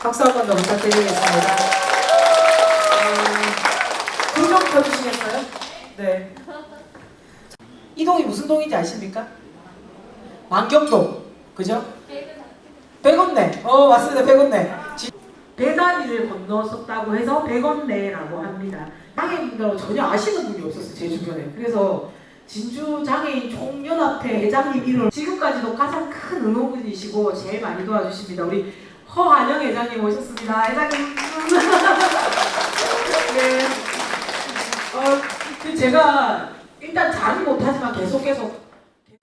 박수 한 번 더 부탁드리겠습니다. 두명 펴주시겠어요? 네. 이 동이 무슨 동인지 아십니까? 만경동. 그죠? 백원내. 어, 맞습니다. 백원내. 지- 배다리를 건넜었다고 해서 백원내라고 합니다. 장애인들하고 전혀 아시는 분이 없었어요. 제 주변에. 그래서 진주 장애인 총연합회 회장님 이름 지금까지도 가장 큰 응원분이시고 제일 많이 도와주십니다. 우리 허한영 회장님 오셨습니다. 회장님. 네. 어, 그 제가 일단 잘은 못하지만 계속 계속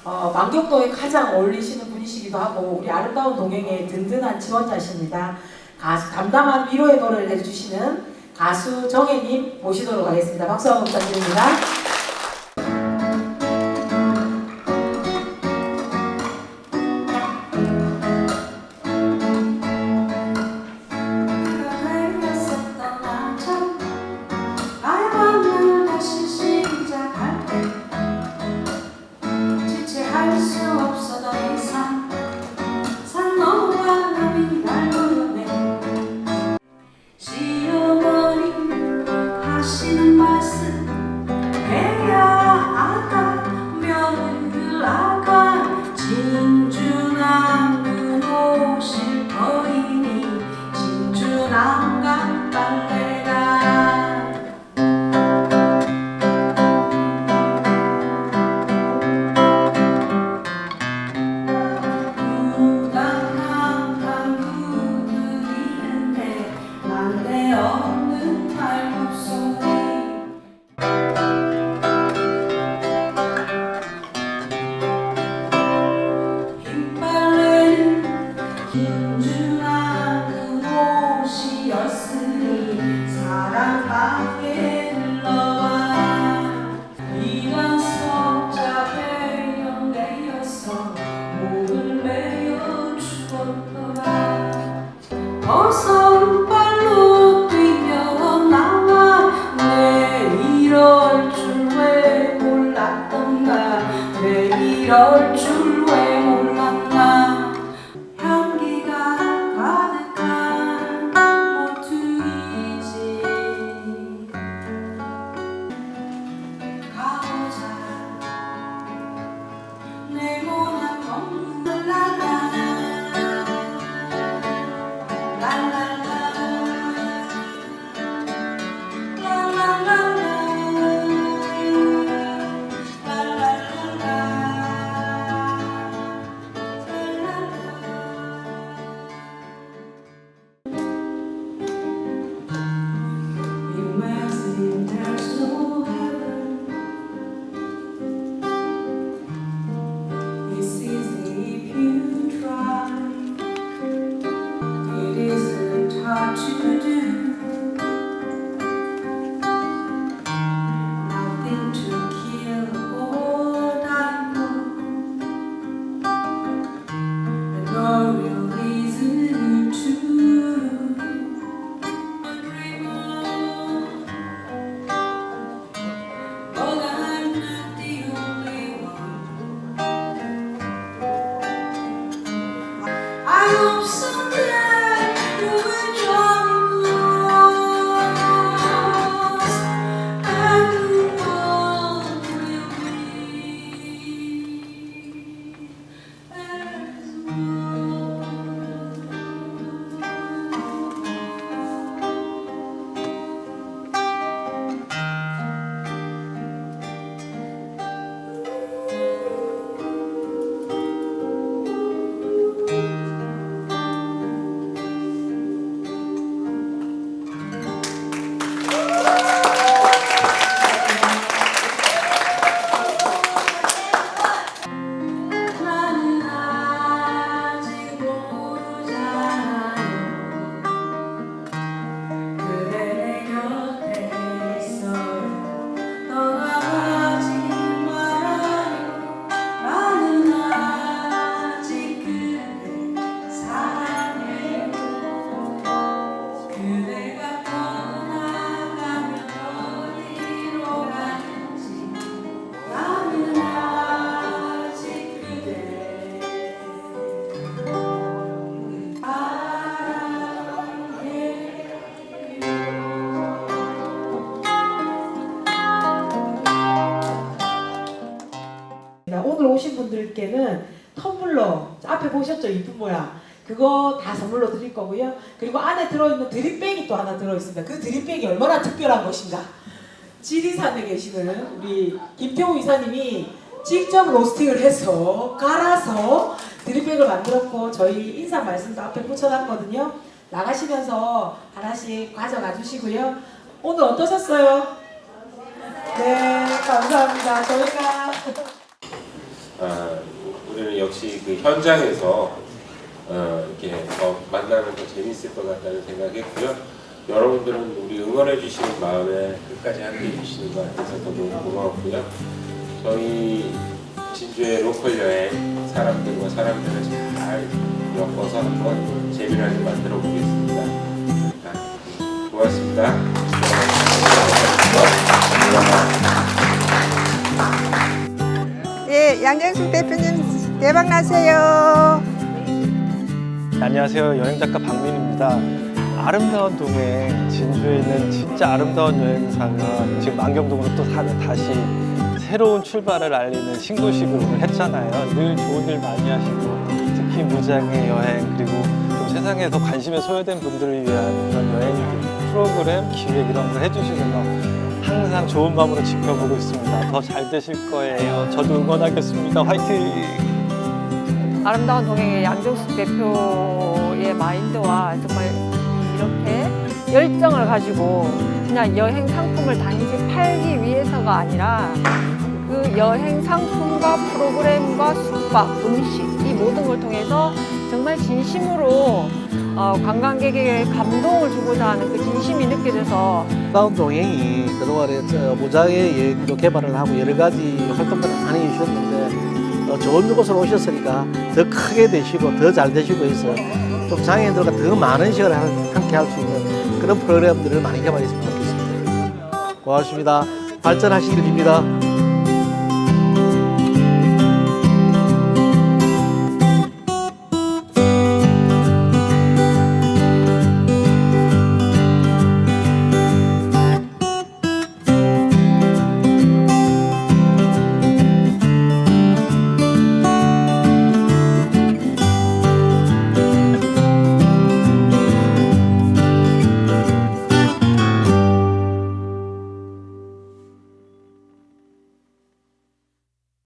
어, 만경도에 가장 어울리시는 분이시기도 하고 우리 아름다운 동행의 든든한 지원자십니다. 가수 담담한 위로의 노래를 해주시는 가수 정혜님 모시도록 하겠습니다. 박수 한번 부탁드립니다. 김준아 그 옷이었으니 사랑방에 흘러와. 이런 석자 배영내여서 목을 메어 죽었더라. 어서 분들께는 텀블러 앞에 보셨죠? 이쁜 모양. 그거 다 선물로 드릴 거고요. 그리고 안에 들어있는 드립백이 또 하나 들어있습니다. 그 드립백이 얼마나 특별한 것인가? 지리산에 계시는 우리 김태호 이사님이 직접 로스팅을 해서 갈아서 드립백을 만들었고 저희 인사 말씀도 앞에 붙여놨거든요. 나가시면서 하나씩 가져가 주시고요. 오늘 어떠셨어요? 네 감사합니다. 저희가 아, 우리는 역시 그 현장에서 어, 이렇게 더 만나면 더 재밌을 것 같다는 생각했고요. 여러분들은 우리 응원해 주시는 마음에 끝까지 함께 해 주시는 것 같아서 너무 고마웠고요. 저희 진주의 로컬 여행 사람들과 사람들을 잘 엮어서 한번 재미나게 만들어 보겠습니다. 자, 고맙습니다. 양정숙 대표님 대박 나세요. 안녕하세요. 여행작가 박민입니다. 아름다운 동행, 진주에 있는 진짜 아름다운 여행사가 지금 만경동으로 또 사- 다시 새로운 출발을 알리는 신고식을 오늘 했잖아요. 늘 좋은 일 많이 하시고 특히 무장의 여행 그리고 좀 세상에서 관심에 소외된 분들을 위한 그런 여행 프로그램, 기획 이런 걸 해주시는 거 항상 좋은 마음으로 지켜보고 있습니다. 더 잘 되실 거예요. 저도 응원하겠습니다. 화이팅! 아름다운 동행의 양정숙 대표의 마인드와 정말 이렇게 열정을 가지고 그냥 여행 상품을 단지 팔기 위해서가 아니라 그 여행 상품과 프로그램과 숙박, 음식 이 모든 걸 통해서 정말 진심으로 어, 관광객에게 감동을 주고자 하는 그 진심이 느껴져서 다운 동행이 그동안에 저 무장의 여행도 개발을 하고 여러 가지 활동들을 많이 해주셨는데 어, 좋은 곳으로 오셨으니까 더 크게 되시고 더 잘 되시고 해서 좀 장애인들과 더 많은 시간을 하- 함께 할 수 있는 그런 프로그램들을 많이 개발했으면 좋겠습니다. 고맙습니다. 발전하시길 빕니다.